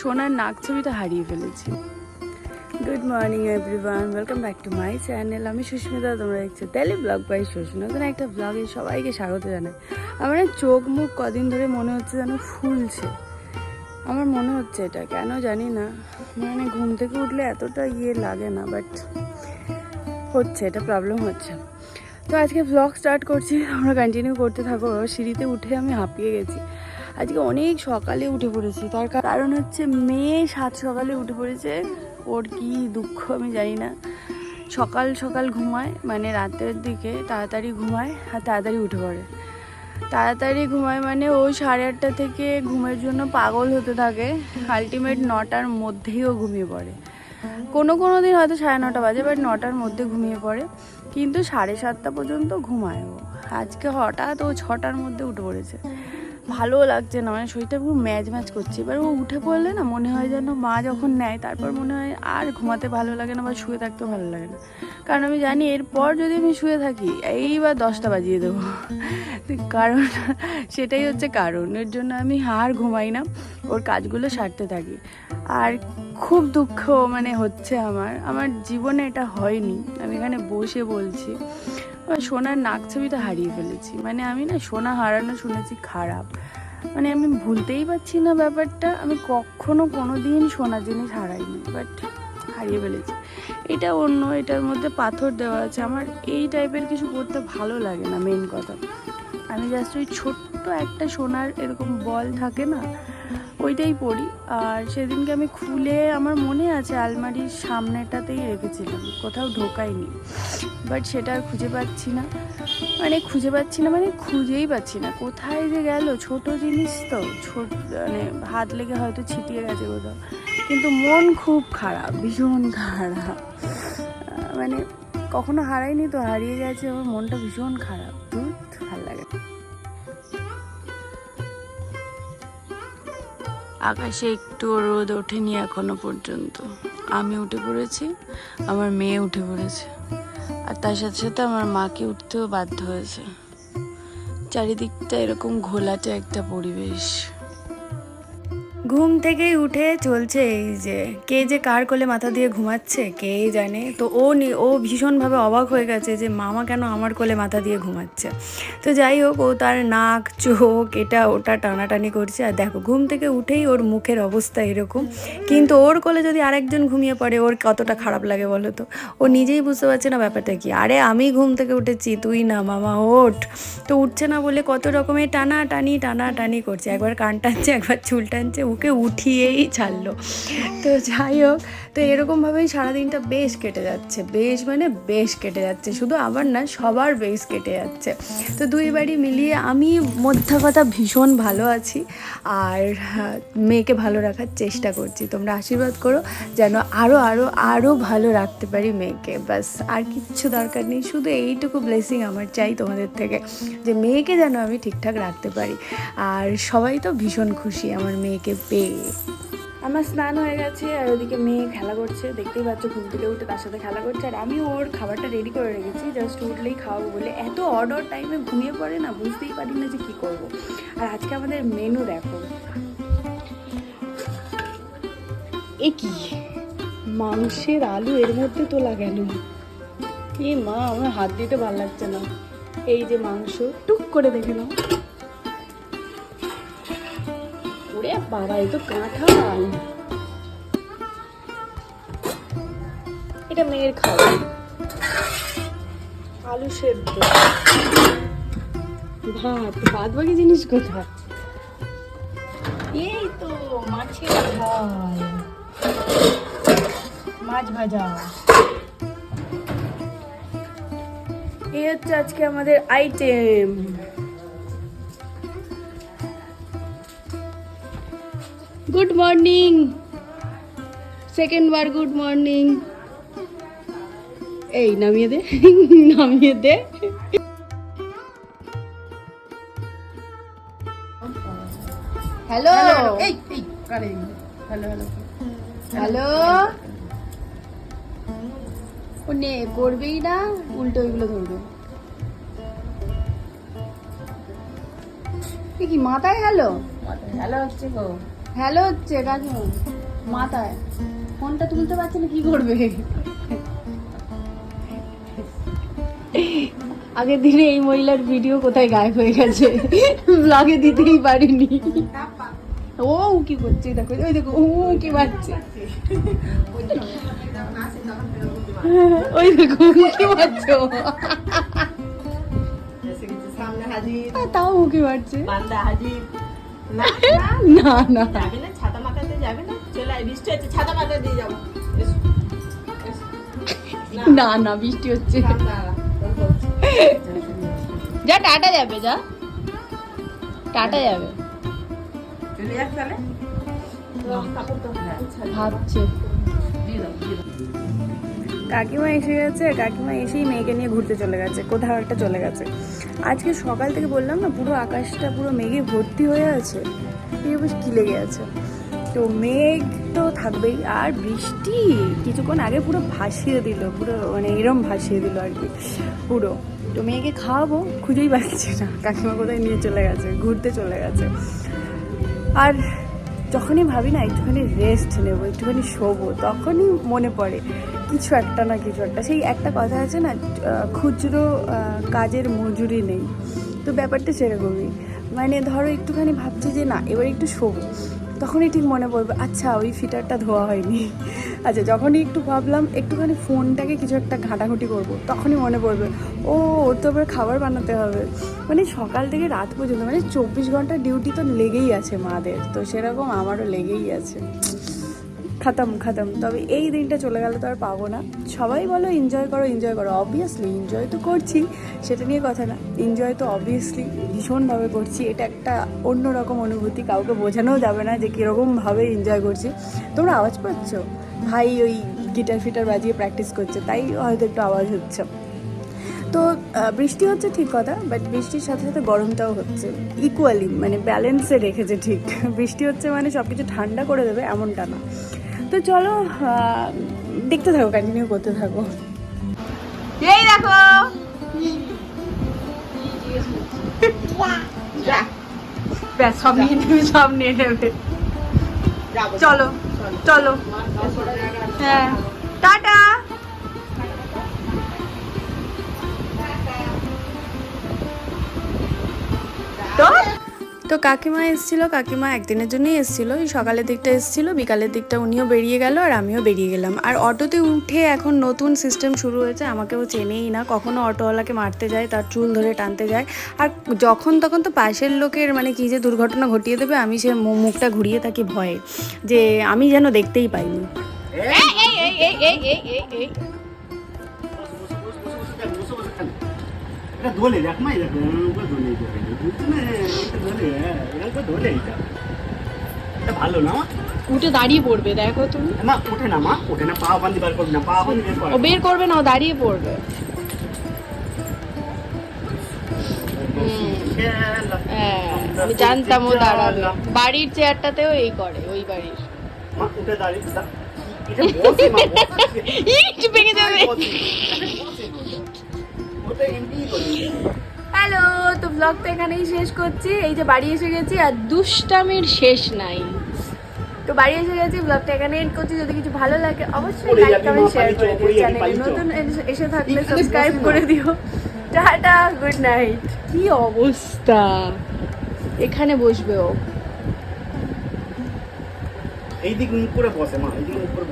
সোনার নাক ছবিটা হারিয়ে ফেলেছি। Good morning everyone welcome back to my channel আমি সুস্মিতা, তোমরা দেখছ তেলে ব্লগ বাই সুস্মিতা নতুন একটা ব্লগে সবাইকে স্বাগত জানাই। আমার চোখ মুখ কদিন ধরে মনে হচ্ছে যেন ফুলছে। আমার মনে হচ্ছে এটা, কেন জানি না। মানে ঘুম থেকে উঠলে এতটা ইয়ে লাগে না বাট হচ্ছে, এটা প্রবলেম হচ্ছে। তো আজকে ব্লগ স্টার্ট করছি আমরা কন্টিনিউ করতে থাকো। সিঁড়িতে উঠে আমি হাঁপিয়ে গেছি। আজকে অনেক সকালে উঠে পড়েছি। তার কারণ হচ্ছে মেয়ে সাত সকালে উঠে পড়েছে। ওর কি দুঃখ আমি জানি না। সকাল সকাল ঘুমায় মানে রাতের দিকে তাড়াতাড়ি ঘুমায় আর তাড়াতাড়ি উঠে পড়ে। তাড়াতাড়ি ঘুমায় মানে ও সাড়ে আটটা থেকে ঘুমের জন্য পাগল হতে থাকে। আলটিমেট নটার মধ্যেই ও ঘুমিয়ে পড়ে। কোনো কোনো দিন হয়তো সাড়ে নটা বাজে বাট নটার মধ্যে ঘুমিয়ে পড়ে। কিন্তু সাড়ে সাতটা পর্যন্ত ঘুমায় ও। আজকে হঠাৎ ও ছটার মধ্যে উঠে পড়েছে। ভালো লাগছে না মানে শরীরটা পুরো ম্যাচ ম্যাচ করছে। এবার ও উঠে পড়লে না মনে হয় যেন মা যখন নেয়, তারপর মনে হয় আর ঘুমাতে ভালো লাগে না বা শুয়ে থাকতে ভালো লাগে না। কারণ আমি জানি এরপর যদি আমি শুয়ে থাকি, এইবার দশটা বাজিয়ে দেবো। কারণ সেটাই হচ্ছে কারণ, এর জন্য আমি আর ঘুমাই না, ওর কাজগুলো সারতে থাকি। আর খুব দুঃখ মানে হচ্ছে আমার আমার জীবনে এটা হয়নি। আমি এখানে বসে বলছি। সোনার নাক ছবিটা হারিয়ে ফেলেছি। মানে আমি না সোনা হারানো শুনেছি খারাপ। মানে আমি ভুলতেই পারছি না ব্যাপারটা। আমি কখনো কোনো দিন সোনা জিনিস হারাইনি বাট হারিয়ে ফেলেছি। এটা অন্য, এটার মধ্যে পাথর দেওয়া আছে। আমার এই টাইপের কিছু করতে ভালো লাগে না মেন কথা। আমি জাস্ট ওই ছোট্ট একটা সোনার এরকম বল থাকে না ওইটাই পড়ি। আর সেদিনকে আমি খুলে আমার মনে আছে আলমারির সামনেটাতেই রেখেছিলাম, কোথাও ঢোকাইনি। বাট সেটা আর খুঁজে পাচ্ছি না। মানে খুঁজে পাচ্ছি না মানে খুঁজেই পাচ্ছি না। কোথায় যে গেল? ছোট জিনিস তো। ছোট মানে হাত লেগে হয়তো ছিটিয়ে গেছে কোথাও। কিন্তু মন খুব খারাপ, ভীষণ খারাপ। মানে কখনো হারাইনি তো, হারিয়ে গেছে, আমার মনটা ভীষণ খারাপ। আকাশে একটু রোদ ওঠেনি এখনও পর্যন্ত। আমি উঠে পড়েছি, আমার মেয়ে উঠে পড়েছে। আর তার সাথে সাথে আমার মাকে উঠতেও বাধ্য হয়েছে। চারিদিকটা এরকম ঘোলাটে একটা পরিবেশ। ঘুম থেকেই উঠে চলছে এই যে। কে যে কার কোলে মাথা দিয়ে ঘুমাচ্ছে কে জানে। তো ও ও ভীষণভাবে অবাক হয়ে গেছে যে মামা কেন আমার কোলে মাথা দিয়ে ঘুমাচ্ছে। তো যাই হোক, ও তার নাক, চোখ, এটা ওটা টানাটানি করছে। আর দেখো, ঘুম থেকে উঠেই ওর মুখের অবস্থা এরকম। কিন্তু ওর কোলে যদি আরেকজন ঘুমিয়ে পড়ে, ওর কতটা খারাপ লাগে বলো তো? ও নিজেই বুঝতে পারছে না ব্যাপারটা কি। আরে আমি ঘুম থেকে উঠেছি, তুই না মামা, ওঠ। তো উঠছে না বলে কত রকমের টানা টানি টানা টানি করছে। একবার কান টানছে, একবার চুল টানছে ওকে উঠিয়েই ছাড়লো। তো যাই হোক তো এরকমভাবেই সারাদিনটা বেশ কেটে যাচ্ছে। বেশ মানে বেশ কেটে যাচ্ছে। শুধু আমার না সবার বেশ কেটে যাচ্ছে। তো দুই বাড়ি মিলিয়ে আমি মধ্যা কথা ভীষণ ভালো আছি আর হ্যাঁ, মেয়েকে ভালো রাখার চেষ্টা করছি। তোমরা আশীর্বাদ করো যেন আরও আরও আরও ভালো রাখতে পারি মেয়েকে। ব্যাস আর কিচ্ছু দরকার নেই। শুধু এইটুকু ব্লেসিং আমার চাই তোমাদের থেকে যে মেয়েকে যেন আমি ঠিকঠাক রাখতে পারি। আর সবাই তো ভীষণ খুশি আমার মেয়েকে পেয়ে। আমার স্নান হয়ে গেছে আর ওদিকে মেয়ে খেলা করছে। দেখতেই পাচ্ছ ঘুম থেকে উঠে তার সাথে খেলা করছে। আর আমি ওর খাবারটা রেডি করে রেখেছি। জাস্ট উঠলেই খাওয়াবো বলে। এত অর্ডার টাইমে ঘুমিয়ে পড়ে না, বুঝতেই পারি না যে কী করব। আর আজকে আমাদের মেনু দেখো। এ কি? মাংসের আলু এর মধ্যে তোলা গেল এ মা, আমার হাত দিতে ভালো লাগছে না। এই যে মাংস, টুক করে দেখে নাও। ওরে বাবা, এ তো কাঁঠাল। এটা মেয়ের খাবার আলু সেদ্ধ। ভাত ভাত বাকি জিনিস কোথায়? এই তো মাছের ঝাল। মাছ ভাজা। এই হচ্ছে আজকে আমাদের আইটেম গুড মর্নিং সেকেন্ড বার গুড মর্নিং এই নামিয়ে দে। নামিয়ে দে। হ্যালো এই এই হ্যালো হ্যালো হ্যালো ও নে করবেই না উল্টো ওইগুলো ধরবে। কি মাথায় হ্যালো হ্যালো হচ্ছে গো। হ্যালো হচ্ছে কাকিমা মাথায়। ফোনটা তুলতে পারছে না কি করবে? আগের দিনে এই মহিলার ভিডিও কোথায় গায়েব হয়ে গেছে? ব্লগে দিতেই পারিনি। ও কি করছে? দেখো ওই দেখো ও কি বাজছে? ওই দেখো কি আহ, তাও উকি মারছে বান্দা হাজির। না না না। যাবে না ছাতা মাথাতে যাবে না চলে আয়, বৃষ্টি হচ্ছে ছাতা মাথা দিয়ে যাব। না। না বৃষ্টি হচ্ছে। যা টাটা যাবে যা। টাটা যাবে। চলে যাক তাহলে। ভাবছে। কাকিমা এসে গেছে, কাকিমা এসেই মেয়েকে নিয়ে ঘুরতে চলে গেছে, কোথাও একটা চলে গেছে। আজকে সকাল থেকে বললাম না, পুরো আকাশটা পুরো মেঘে ভর্তি হয়ে আছে, এই বেশ কি লেগে আছে? তো মেঘ তো থাকবেই, আর বৃষ্টি কিছুক্ষণ আগে পুরো ভাসিয়ে দিল, পুরো মানে এরম ভাসিয়ে দিল আর কি, পুরো। তো মেয়েকে খাওয়াবো, খুঁজেই পাচ্ছি না, কাকিমা কোথায় নিয়ে চলে গেছে, ঘুরতে চলে গেছে। আর যখনই ভাবি না, একটুখানি রেস্ট নেব, একটুখানি শোবো, তখনই মনে পড়ে কিছু একটা না কিছু একটা। সেই একটা কথা আছে না খুচরো কাজের মজুরি নেই। তো ব্যাপারটা সেরকমই। মানে ধরো একটুখানি ভাবছি যে না, এবার একটু শোবো। তখনই ঠিক মনে পড়বে আচ্ছা ওই ফিটারটা ধোয়া হয়নি। আচ্ছা যখনই একটু ভাবলাম, একটুখানি ফোনটাকে কিছু একটা ঘাঁটাঘুটি করব, তখনই মনে পড়বে, ও, ওর তো আবার খাবার বানাতে হবে। মানে সকাল থেকে রাত পর্যন্ত মানে চব্বিশ ঘণ্টা ডিউটি তো লেগেই আছে মাদের, তো সেরকম আমারও লেগেই আছে। খাতাম খাতাম। তবে এই দিনটা চলে গেলে তো আর পাবো না। সবাই বলো এনজয় করো এনজয় করো। অবভিয়াসলি এনজয় তো করছি, সেটা নিয়ে কথা না। এনজয় তো অবভিয়াসলি ভীষণভাবে করছি। এটা একটা অন্যরকম অনুভূতি, কাউকে বোঝানোও যাবে না যে কীরকমভাবে এনজয় করছি। তোমরা আওয়াজ পাচ্ছ? ভাই ওই গিটার ফিটার বাজিয়ে প্র্যাকটিস করছে, তাই হয়তো একটু আওয়াজ হচ্ছে। তো বৃষ্টি হচ্ছে ঠিক কথা বাট বৃষ্টির সাথে সাথে গরমটাও হচ্ছে। ইকুয়ালি মানে ব্যালেন্সে রেখেছে ঠিক। বৃষ্টি হচ্ছে মানে সব কিছু ঠান্ডা করে দেবে, এমনটা না। তো চলো দেখতে থাকো কন্টিনিউ করতে থাকো। এই দেখো। সব নিয়ে নেবে সব নিয়ে নেবে। চলো চলো। হ্যাঁ। টাটা। তো? তো কাকিমা এসেছিল, কাকিমা একদিনের জন্যই এসেছিল ওই সকালের দিকটা এসেছিল, বিকালের দিকটা উনিও বেরিয়ে গেল আর আমিও বেরিয়ে গেলাম। আর অটোতে উঠে এখন নতুন সিস্টেম শুরু হয়েছে, আমাকেও চেনেই না, কখনো অটোওয়ালাকে মারতে যায়, তার চুল ধরে টানতে যায়। আর যখন তখন তো পাশের লোকের মানে কি যে দুর্ঘটনা ঘটিয়ে দেবে, আমি সে মুখটা ঘুরিয়ে থাকি ভয়ে, যে আমি যেন দেখতেই পাইনি। এটা এটা এটা ধোলে এটা তো ধোলে এটা এটা ভালো না উঠে দাঁড়িয়ে পড়বে দেখো তুমি। মা ওঠে না মা ওঠে না পা বান্ধি বার করবি না পা বান্ধি বের কর ও বের করবে না দাঁড়িয়ে পড়বে। হ্যাঁ আমি জানতাম ও দাঁড়াবে। বাড়ির চেয়ারটাতেও এই করে ওই বাড়ির। মা উঠে দাঁড়িয়ে এটা বসে মা ইট ভেঙে যাবে। হ্যালো তো ব্লগ তো এখানেই শেষ করছি। এই যে বাড়ি এসে গেছি আর দুষ্টামির শেষ নাই। তো বাড়ি এসে গেছি ব্লগটা এখানে এন্ড করছি। যদি কিছু ভালো লাগে অবশ্যই লাইক কমেন্ট শেয়ার করে দিও চ্যানেলে নতুন এসে- থাকলে সাবস্ক্রাইব করে দিও। টাটা গুড নাইট কি অবস্থা? এখানে বসবে ও। এই দিক মুখ করে বসে মা এই দিক মুখ করে